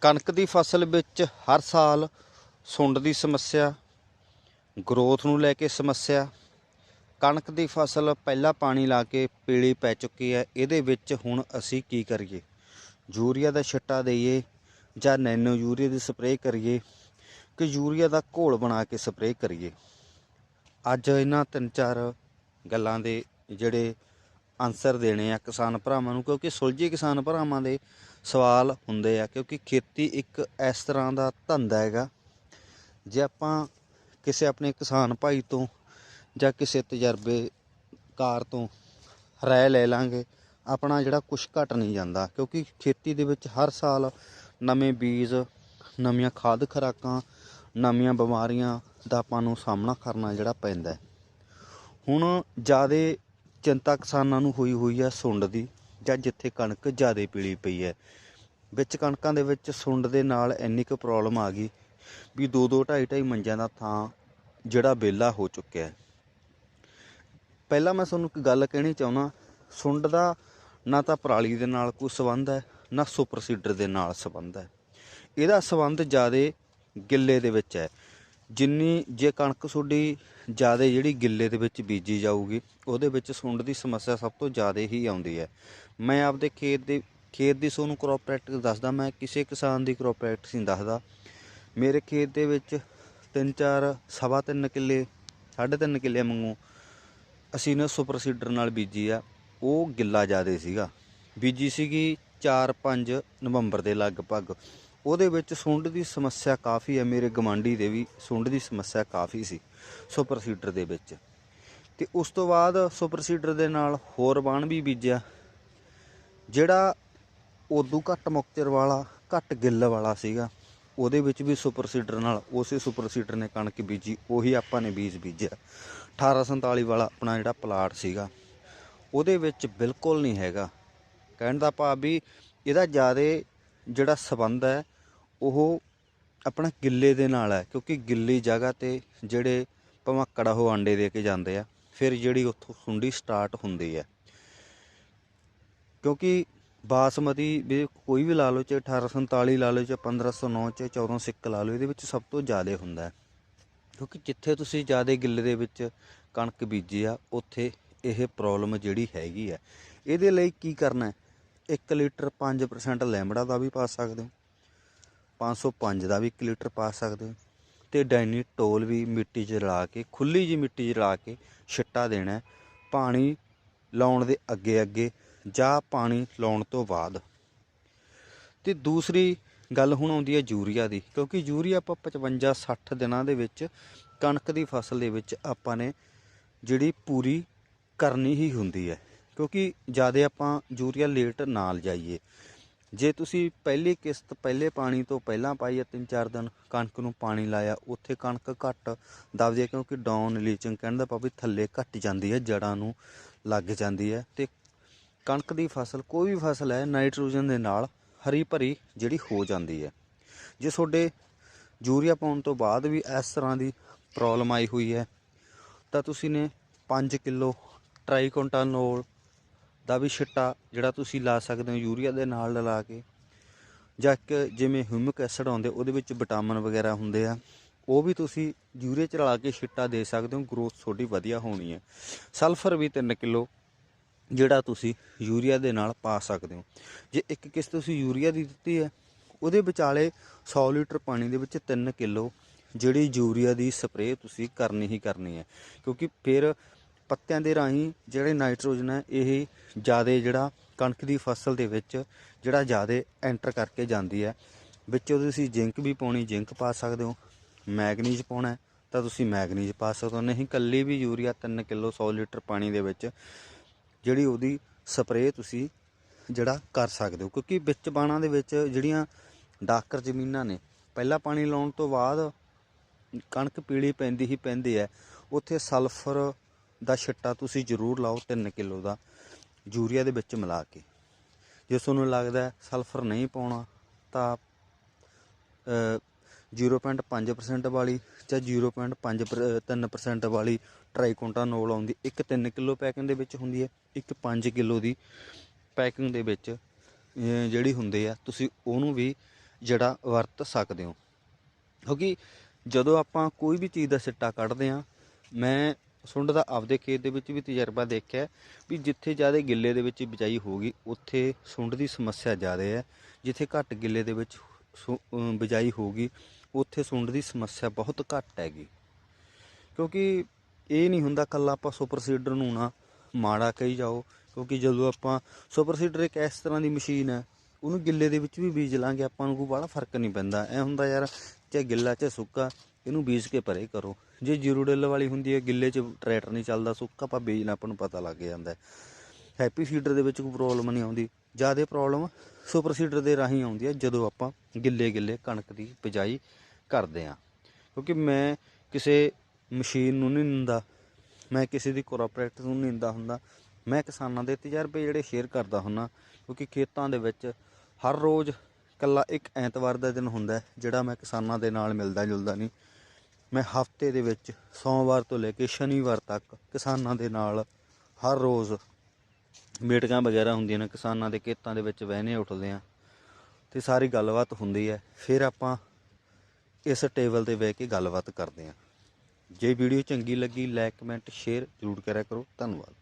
ਕਣਕ ਦੀ ਫਸਲ ਵਿੱਚ ਹਰ ਸਾਲ ਸੁੰਡ ਦੀ ਸਮੱਸਿਆ, ਗਰੋਥ ਨੂੰ ਲੈ ਕੇ ਸਮੱਸਿਆ, ਕਣਕ ਦੀ ਫਸਲ ਪਹਿਲਾਂ ਪਾਣੀ ਲਾ ਕੇ ਪੀਲੀ ਪੈ ਚੁੱਕੀ ਹੈ, ਇਹਦੇ ਵਿੱਚ ਹੁਣ ਅਸੀਂ ਕੀ ਕਰੀਏ? ਯੂਰੀਆ ਦਾ ਛਿੱਟਾ ਦਈਏ ਜਾਂ ਨੈਨੋ ਯੂਰੀਆ ਦੀ ਸਪਰੇਅ ਕਰੀਏ ਕਿ ਯੂਰੀਆ ਦਾ ਘੋਲ ਬਣਾ ਕੇ ਸਪਰੇਅ ਕਰੀਏ? ਅੱਜ ਇਹਨਾਂ ਤਿੰਨ ਚਾਰ ਗੱਲਾਂ ਦੇ ਜਿਹੜੇ ਆਨਸਰ ਦੇਣੇ ਆ ਕਿਸਾਨ ਭਰਾਵਾਂ ਨੂੰ, ਕਿਉਂਕਿ ਸੁਲਝੇ ਕਿਸਾਨ ਭਰਾਵਾਂ ਦੇ ਸਵਾਲ ਹੁੰਦੇ ਆ, ਕਿਉਂਕਿ ਖੇਤੀ ਇੱਕ ਇਸ ਤਰ੍ਹਾਂ ਦਾ ਧੰਦਾ ਹੈਗਾ। ਜੇ ਆਪਾਂ ਕਿਸੇ ਆਪਣੇ ਕਿਸਾਨ ਭਾਈ ਤੋਂ ਜਾਂ ਕਿਸੇ ਤਜਰਬੇਕਾਰ ਤੋਂ ਰਾਏ ਲੈ ਲਾਂਗੇ, ਆਪਣਾ ਜਿਹੜਾ ਕੁਛ ਘਟ ਨਹੀਂ ਜਾਂਦਾ, ਕਿਉਂਕਿ ਖੇਤੀ ਦੇ ਵਿੱਚ ਹਰ ਸਾਲ ਨਵੇਂ ਬੀਜ, ਨਵੀਆਂ ਖਾਦ ਖੁਰਾਕਾਂ, ਨਵੀਆਂ ਬਿਮਾਰੀਆਂ ਦਾ ਆਪਾਂ ਨੂੰ ਸਾਹਮਣਾ ਕਰਨਾ ਜਿਹੜਾ ਪੈਂਦਾ ਹੁਣ ਜਿਆਦੇ ਚਿੰਤਾ ਕਿਸਾਨਾਂ ਨੂੰ ਹੋਈ ਹੋਈ ਹੈ ਸੁੰਡ ਦੀ, ਜਾਂ ਜਿੱਥੇ ਕਣਕ ਜ਼ਿਆਦਾ ਪੀਲੀ ਪਈ ਹੈ ਵਿੱਚ ਕਣਕਾਂ ਦੇ ਵਿੱਚ ਸੁੰਡ ਦੇ ਨਾਲ ਇੰਨੀ ਕੁ ਪ੍ਰੋਬਲਮ ਆ ਗਈ ਵੀ 2 2 2.5 2.5 ਮੰਜਿਆਂ ਦਾ ਥਾਂ ਜਿਹੜਾ ਵਿਹਲਾ ਹੋ ਚੁੱਕਿਆ ਹੈ ਪਹਿਲਾਂ ਮੈਂ ਤੁਹਾਨੂੰ ਇੱਕ ਗੱਲ ਕਹਿਣੀ ਚਾਹੁੰਦਾ, ਸੁੰਡ ਦਾ ਨਾ ਤਾਂ ਪਰਾਲੀ ਦੇ ਨਾਲ ਕੋਈ ਸਬੰਧ ਹੈ ਨਾ ਸੁਪਰ ਸੀਡਰ ਦੇ ਨਾਲ ਸਬੰਧ ਹੈ ਇਹਦਾ ਸਬੰਧ ਜ਼ਿਆਦਾ ਗਿੱਲੇ ਦੇ ਵਿੱਚ ਹੈ ਜਿੰਨੀ ਜੇ ਕਣਕ ਤੁਹਾਡੀ ਜ਼ਿਆਦਾ ਜਿਹੜੀ ਗਿੱਲੇ ਦੇ ਵਿੱਚ ਬੀਜੀ ਜਾਊਗੀ, ਉਹਦੇ ਵਿੱਚ ਸੁੰਡ ਦੀ ਸਮੱਸਿਆ ਸਭ ਤੋਂ ਜ਼ਿਆਦਾ ਹੀ ਆਉਂਦੀ ਹੈ। ਮੈਂ ਆਪਦੇ ਖੇਤ ਦੇ, ਖੇਤ ਦੀ ਤੁਹਾਨੂੰ ਕ੍ਰੌਪ ਪ੍ਰੈਕਟਿਸ ਦੱਸਦਾ, ਮੈਂ ਕਿਸੇ ਕਿਸਾਨ ਦੀ ਕ੍ਰੌਪ ਪ੍ਰੈਕਟਿਸ ਨਹੀਂ ਦੱਸਦਾ। ਮੇਰੇ ਖੇਤ ਦੇ ਵਿੱਚ ਤਿੰਨ ਚਾਰ, ਸਵਾ ਤਿੰਨ ਕਿੱਲੇ, ਸਾਢੇ ਤਿੰਨ ਕਿੱਲੇ ਵਾਂਗੂ ਅਸੀਂ ਨਾ ਸੁਪਰ ਸੀਡਰ ਨਾਲ ਬੀਜੀ ਆ, ਉਹ ਗਿੱਲਾ ਜ਼ਿਆਦਾ ਸੀਗਾ। ਬੀਜੀ ਸੀਗੀ 4-5 ਨਵੰਬਰ ਦੇ ਲਗਭਗ। ਉਹਦੇ ਵਿੱਚ ਸੁੰਡ ਦੀ ਸਮੱਸਿਆ ਕਾਫੀ ਹੈ, ਮੇਰੇ ਗਵਾਂਢੀ ਦੇ ਵੀ ਸੁੰਡ ਦੀ ਸਮੱਸਿਆ ਕਾਫੀ ਸੀ ਸੁਪਰ ਸੀਡਰ ਦੇ ਵਿੱਚ। ਤੇ ਉਸ ਤੋਂ ਬਾਅਦ ਸੁਪਰ ਸੀਡਰ ਦੇ ਨਾਲ ਹੋਰ ਬਾਣ ਵੀ ਬੀਜਿਆ, ਜਿਹੜਾ ਉਦੋਂ ਘੱਟ ਮੁਕਤਰ ਵਾਲਾ, ਘੱਟ ਗਿੱਲ ਵਾਲਾ ਸੀਗਾ, ਉਹਦੇ ਵਿੱਚ ਵੀ ਸੁਪਰ ਸੀਡਰ ਨਾਲ ਉਸੇ ਸੁਪਰ ਸੀਡਰ ਨੇ ਕਣਕ ਬੀਜੀ, ਉਹੀ ਆਪਾਂ ਨੇ ਬੀਜ ਬੀਜਿਆ। 1847 ਵਾਲਾ ਆਪਣਾ ਜਿਹੜਾ ਪਲਾਟ ਸੀਗਾ, ਉਹਦੇ ਵਿੱਚ ਬਿਲਕੁਲ ਨਹੀਂ ਹੈਗਾ। ਕਹਿਣ ਦਾ ਭਾਵ ਵੀ ਇਹਦਾ ਜ਼ਿਆਦਾ ਜਿਹੜਾ ਸੰਬੰਧ ਹੈ, ਉਹ ਆਪਣਾ ਗਿੱਲੇ ਦੇ ਨਾਲ ਹੈ, ਕਿਉਂਕਿ ਗਿੱਲੀ ਜਗ੍ਹਾ ਤੇ ਜਿਹੜੇ ਭਮੱਕੜ ਉਹ ਆਂਡੇ ਦੇ ਕੇ ਜਾਂਦੇ ਆ, ਫਿਰ ਜਿਹੜੀ ਉੱਥੋਂ ਸੁੰਡੀ ਸਟਾਰਟ ਹੁੰਦੀ ਹੈ। ਕਿਉਂਕਿ ਬਾਸਮਤੀ ਵੀ ਕੋਈ ਵੀ ਲਾ ਲਓ, ਚਾਹੇ 1847 ਲਾ ਲਓ, ਚਾਹੇ 1509 ਚਾਹੇ 14 ਸਿੱਕ ਲਾ ਲਓ, ਇਹਦੇ ਵਿੱਚ ਸਭ ਤੋਂ ਜ਼ਿਆਦਾ ਹੁੰਦਾ ਹੈ। ਕਿਉਂਕਿ ਜਿੱਥੇ ਤੁਸੀਂ ਜ਼ਿਆਦਾ ਗਿੱਲੇ ਦੇ ਵਿੱਚ ਕਣਕ ਬੀਜੀ ਆ, ਉੱਥੇ ਇਹ ਪ੍ਰੋਬਲਮ ਜਿਹੜੀ ਹੈਗੀ ਹੈ। ਇਹਦੇ ਲਈ ਕੀ ਕਰਨਾ 1 ਲੀਟਰ 5% ਲੈਮੜਾ ਦਾ ਵੀ ਪਾ ਸਕਦੇ ਹੋ। 505 ਦਾ ਵੀ 1 ਲੀਟਰ ਪਾ ਸਕਦੇ ਹੋ। ਤੇ ਡਾਈਨੀਟੋਲ ਵੀ ਮਿੱਟੀ 'ਚ ਰਲਾ ਕੇ, ਖੁੱਲੀ ਜੀ ਮਿੱਟੀ 'ਚ ਰਲਾ ਕੇ ਛਿੱਟਾ ਦੇਣਾ ਪਾਣੀ ਲਾਉਣ ਦੇ ਅੱਗੇ ਅੱਗੇ, ਜਾਂ ਪਾਣੀ ਲਾਉਣ ਤੋਂ ਬਾਅਦ। ਤੇ ਦੂਸਰੀ ਗੱਲ ਹੁਣ ਆਉਂਦੀ ਹੈ ਯੂਰੀਆ ਦੀ, ਕਿਉਂਕਿ ਯੂਰੀਆ ਆਪਾਂ 55 60 ਦਿਨਾਂ ਦੇ ਵਿੱਚ ਕਣਕ ਦੀ ਫਸਲ ਦੇ ਵਿੱਚ ਆਪਾਂ ਨੇ ਜਿਹੜੀ ਪੂਰੀ ਕਰਨੀ ਹੀ ਹੁੰਦੀ ਹੈ। ਕਿਉਂਕਿ ਜ਼ਿਆਦਾ ਆਪਾਂ ਯੂਰੀਆ ਲੇਟ ਨਾਲ ਜਾਈਏ। ਜੇ ਤੁਸੀਂ ਪਹਿਲੀ ਕਿਸ਼ਤ ਪਹਿਲੇ ਪਾਣੀ ਤੋਂ ਪਹਿਲਾਂ ਪਾਈ ਹੈ ਤਿੰਨ ਚਾਰ ਦਿਨ, ਕਣਕ ਨੂੰ ਪਾਣੀ ਲਾਇਆ, ਉੱਥੇ ਕਣਕ ਘੱਟ ਦਬਦੀ ਹੈ ਕਿਉਂਕਿ ਡਾਊਨ ਲੀਚਿੰਗ ਕਹਿਣ ਦਾ ਭਾਵ ਥੱਲੇ ਘੱਟ ਜਾਂਦੀ ਹੈ ਜੜਾਂ ਨੂੰ ਲੱਗ ਜਾਂਦੀ ਹੈ ਤੇ ਕਣਕ ਦੀ ਫਸਲ, ਕੋਈ ਵੀ ਫਸਲ ਹੈ, ਨਾਈਟ੍ਰੋਜਨ ਦੇ ਨਾਲ ਹਰੀ ਭਰੀ ਜਿਹੜੀ ਹੋ ਜਾਂਦੀ ਹੈ ਜੇ ਤੁਹਾਡੇ ਯੂਰੀਆ ਪਾਉਣ ਤੋਂ ਬਾਅਦ ਵੀ ਇਸ ਤਰ੍ਹਾਂ ਦੀ ਪ੍ਰੋਬਲਮ ਆਈ ਹੋਈ ਹੈ, ਤਾਂ ਤੁਸੀਂ ਨੇ 5 ਕਿਲੋ ਟ੍ਰਾਈਕੋਂਟਾਨੋਲ ਦਾ ਵੀ ਛਿੱਟਾ ਜਿਹੜਾ ਤੁਸੀਂ ਲਾ ਸਕਦੇ ਹੋ ਯੂਰੀਆ ਦੇ ਨਾਲ ਲਾ ਕੇ ਜਾਂ ਇੱਕ ਜਿਵੇਂ ਹਿਊਮਿਕ ਐਸਿਡ ਆਉਂਦੇ, ਉਹਦੇ ਵਿੱਚ ਵਿਟਾਮਿਨ ਵਗੈਰਾ ਹੁੰਦੇ ਆ, ਉਹ ਵੀ ਤੁਸੀਂ ਯੂਰੀਆ ਚ ਰਲਾ ਕੇ ਛਿੱਟਾ ਦੇ ਸਕਦੇ ਹੋ ਗਰੋਥ ਤੁਹਾਡੀ ਵਧੀਆ ਹੋਣੀ ਹੈ। ਸਲਫਰ ਵੀ 3 ਕਿਲੋ ਜਿਹੜਾ ਤੁਸੀਂ ਯੂਰੀਆ ਦੇ ਨਾਲ ਪਾ ਸਕਦੇ ਹੋ। ਜੇ ਇੱਕ ਕਿਸ਼ਤ ਤੁਸੀਂ ਯੂਰੀਆ ਦੀ ਦਿੱਤੀ ਹੈ, ਉਹਦੇ ਵਿਚਾਲੇ 100 ਲੀਟਰ ਪਾਣੀ ਦੇ ਵਿੱਚ 3 ਕਿਲੋ ਜਿਹੜੀ ਯੂਰੀਆ ਦੀ ਸਪਰੇਅ ਤੁਸੀਂ ਕਰਨੀ ਹੀ ਕਰਨੀ ਹੈ, ਕਿਉਂਕਿ ਫਿਰ ਪੱਤਿਆਂ ਦੇ ਰਾਹੀਂ ਜਿਹੜੇ ਨਾਈਟ੍ਰੋਜਨ ਹੈ, ਇਹ ਜ਼ਿਆਦਾ ਜਿਹੜਾ ਕਣਕ ਦੀ ਫਸਲ ਦੇ ਵਿੱਚ ਜਿਹੜਾ ਜ਼ਿਆਦਾ ਐਂਟਰ ਕਰਕੇ ਜਾਂਦੀ ਹੈ। ਵਿੱਚ ਉਹਦੇ ਤੁਸੀਂ ਜ਼ਿੰਕ ਵੀ ਪਾਉਣੀ, ਜ਼ਿੰਕ ਪਾ ਸਕਦੇ ਹੋ। ਮੈਗਨੀਜ਼ ਪਾਉਣਾ ਤਾਂ ਤੁਸੀਂ ਮੈਗਨੀਜ਼ ਪਾ ਸਕਦੇ ਹੋ। ਨਹੀਂ ਕੱਲੀ ਵੀ ਯੂਰੀਆ 3 ਕਿਲੋ 100 ਲੀਟਰ ਪਾਣੀ ਦੇ ਵਿੱਚ ਜਿਹੜੀ ਉਹਦੀ ਸਪਰੇਅ ਤੁਸੀਂ ਜਿਹੜਾ ਕਰ ਸਕਦੇ ਹੋ। ਕਿਉਂਕਿ ਵਿੱਚ ਬਾਣਾ ਦੇ ਵਿੱਚ ਜਿਹੜੀਆਂ ਡਾਕਰ ਜ਼ਮੀਨਾਂ ਨੇ, ਪਹਿਲਾਂ ਪਾਣੀ ਲਾਉਣ ਤੋਂ ਬਾਅਦ ਕਣਕ ਪੀਲੀ ਪੈਂਦੀ ਹੀ ਪੈਂਦੀ ਹੈ। ਉੱਥੇ ਸਲਫਰ ਦਾ ਛਿੱਟਾ ਤੁਸੀਂ ਜ਼ਰੂਰ ਲਾਓ 3 ਕਿਲੋ ਦਾ ਯੂਰੀਆ ਦੇ ਵਿੱਚ ਮਿਲਾ ਕੇ। ਜੇ ਤੁਹਾਨੂੰ ਲੱਗਦਾ ਸਲਫਰ ਨਹੀਂ ਪਾਉਣਾ ਤਾਂ ਅ, 0.5% ਵਾਲੀ ਜਾਂ 0.5 3% ਵਾਲੀ ਟ੍ਰਾਈਕੋਂਟਾਨੋਲ ਆਉਂਦੀ ਇੱਕ 3 ਕਿਲੋ ਪੈਕਿੰਗ ਦੇ ਵਿੱਚ ਹੁੰਦੀ ਹੈ। ਇੱਕ 5 ਕਿਲੋ ਦੀ ਪੈਕਿੰਗ ਦੇ ਵਿੱਚ ਜਿਹੜੀ ਹੁੰਦੀ ਆ ਤੁਸੀਂ ਉਹਨੂੰ ਵੀ ਜਿਹੜਾ ਵਰਤ ਸਕਦੇ ਹੋ। ਕਿਉਂਕਿ ਜਦੋਂ ਆਪਾਂ ਕੋਈ ਵੀ ਚੀਜ਼ ਦਾ ਸਿੱਟਾ ਕੱਢਦੇ ਆ ਮੈਂ ਸੁੰਡ ਦਾ ਆਪਦੇ ਖੇਤ ਦੇ ਵਿੱਚ ਵੀ ਤਜਰਬਾ ਦੇਖਿਆ ਵੀ ਜਿੱਥੇ ਜ਼ਿਆਦਾ ਗਿੱਲੇ ਦੇ ਵਿੱਚ ਬਿਜਾਈ ਹੋਗੀ ਉੱਥੇ ਸੁੰਡ ਦੀ ਸਮੱਸਿਆ ਜ਼ਿਆਦਾ ਹੈ। ਜਿੱਥੇ ਘੱਟ ਗਿੱਲੇ ਦੇ ਵਿੱਚ ਸੁ- ਅਮ ਬਿਜਾਈ ਹੋਗੀ ਉੱਥੇ ਸੁੰਡ ਦੀ ਸਮੱਸਿਆ ਬਹੁਤ ਘੱਟ ਹੈਗੀ। ਕਿਉਂਕਿ ਇਹ ਨਹੀਂ ਹੁੰਦਾ ਕੱਲਾ ਆਪਾਂ ਸੁਪਰ ਸੀਡਰ ਨੂੰ ਨਾ ਮਾੜਾ ਕਹੀ ਜਾਓ, ਕਿਉਂਕਿ ਜਦੋਂ ਆਪਾਂ ਸੁਪਰ ਸੀਡਰ ਇੱਕ ਇਸ ਤਰ੍ਹਾਂ ਦੀ ਮਸ਼ੀਨ ਹੈ, ਉਹਨੂੰ ਗਿੱਲੇ ਦੇ ਵਿੱਚ ਵੀ ਬੀਜ ਲਾਂਗੇ, ਆਪਾਂ ਨੂੰ ਕੋਈ ਬੜਾ ਫ਼ਰਕ ਨਹੀਂ ਪੈਂਦਾ। ਐ ਹੁੰਦਾ ਯਾਰ, ਚਾਹੇ ਗਿੱਲਾ, ਚਾਹੇ ਸੁੱਕਾ, ਇਹਨੂੰ ਬੀਜ ਕੇ ਪਰੇ ਕਰੋ। ਜੇ ਜੀਰੋ ਡਿੱਲ ਵਾਲੀ ਹੁੰਦੀ ਹੈ, ਗਿੱਲੇ 'ਚ ਟਰੈਕਟਰ ਨਹੀਂ ਚੱਲਦਾ, ਸੁੱਕਾ ਆਪਾਂ ਬੀਜਣਾ, ਆਪਾਂ ਨੂੰ ਪਤਾ ਲੱਗ ਜਾਂਦਾ ਹੈਪੀ ਸੀਡਰ ਦੇ ਵਿੱਚ ਕੋਈ ਪ੍ਰੋਬਲਮ ਨਹੀਂ ਆਉਂਦੀ। ਜ਼ਿਆਦਾ ਪ੍ਰੋਬਲਮ ਸੁਪਰ ਸੀਡਰ ਦੇ ਰਾਹੀਂ ਆਉਂਦੀ ਹੈ, ਜਦੋਂ ਆਪਾਂ ਗਿੱਲੇ ਗਿੱਲੇ ਕਣਕ ਦੀ ਬਿਜਾਈ ਕਰਦੇ ਹਾਂ। ਕਿਉਂਕਿ ਮੈਂ ਕਿਸੇ ਮਸ਼ੀਨ ਨੂੰ ਨਹੀਂ ਨਿੰਦਾ, ਮੈਂ ਕਿਸੇ ਦੀ ਕੋਆਪਰੇਟਿਵ ਨੂੰ ਨਹੀਂ ਨਿੰਦਾ ਹੁੰਦਾ। ਮੈਂ ਕਿਸਾਨਾਂ ਦੇ ਤਜਰਬੇ ਜਿਹੜੇ ਸ਼ੇਅਰ ਕਰਦਾ ਹੁੰਦਾ, ਕਿਉਂਕਿ ਖੇਤਾਂ ਦੇ ਵਿੱਚ ਹਰ ਰੋਜ਼ ਕੱਲਾ ਇੱਕ ਐਤਵਾਰ ਦਾ ਦਿਨ ਹੁੰਦਾ ਜਿਹੜਾ ਮੈਂ ਕਿਸਾਨਾਂ ਦੇ ਨਾਲ ਮਿਲਦਾ ਜੁਲਦਾ ਨਹੀਂ। ਮੈਂ ਹਫ਼ਤੇ ਦੇ ਵਿੱਚ ਸੋਮਵਾਰ ਤੋਂ ਲੈ ਕੇ ਸ਼ਨੀਵਾਰ ਤੱਕ ਕਿਸਾਨਾਂ ਦੇ ਨਾਲ ਹਰ ਰੋਜ਼ ਮੀਟਿੰਗਾਂ ਵਗੈਰਾ ਹੁੰਦੀਆਂ ਨੇ, ਕਿਸਾਨਾਂ ਦੇ ਖੇਤਾਂ ਦੇ ਵਿੱਚ ਬਹਿਨੇ ਉੱਠਦੇ ਆ ਤੇ ਸਾਰੀ ਗੱਲਬਾਤ ਹੁੰਦੀ ਹੈ। ਫਿਰ ਆਪਾਂ ਇਸ ਟੇਬਲ ਤੇ ਬਹਿ ਕੇ ਗੱਲਬਾਤ ਕਰਦੇ ਆ ਜੇ ਵੀਡੀਓ ਚੰਗੀ ਲੱਗੀ ਲਾਈਕ ਕਮੈਂਟ ਸ਼ੇਅਰ ਜ਼ਰੂਰ ਕਰਿਆ ਕਰੋ। ਧੰਨਵਾਦ।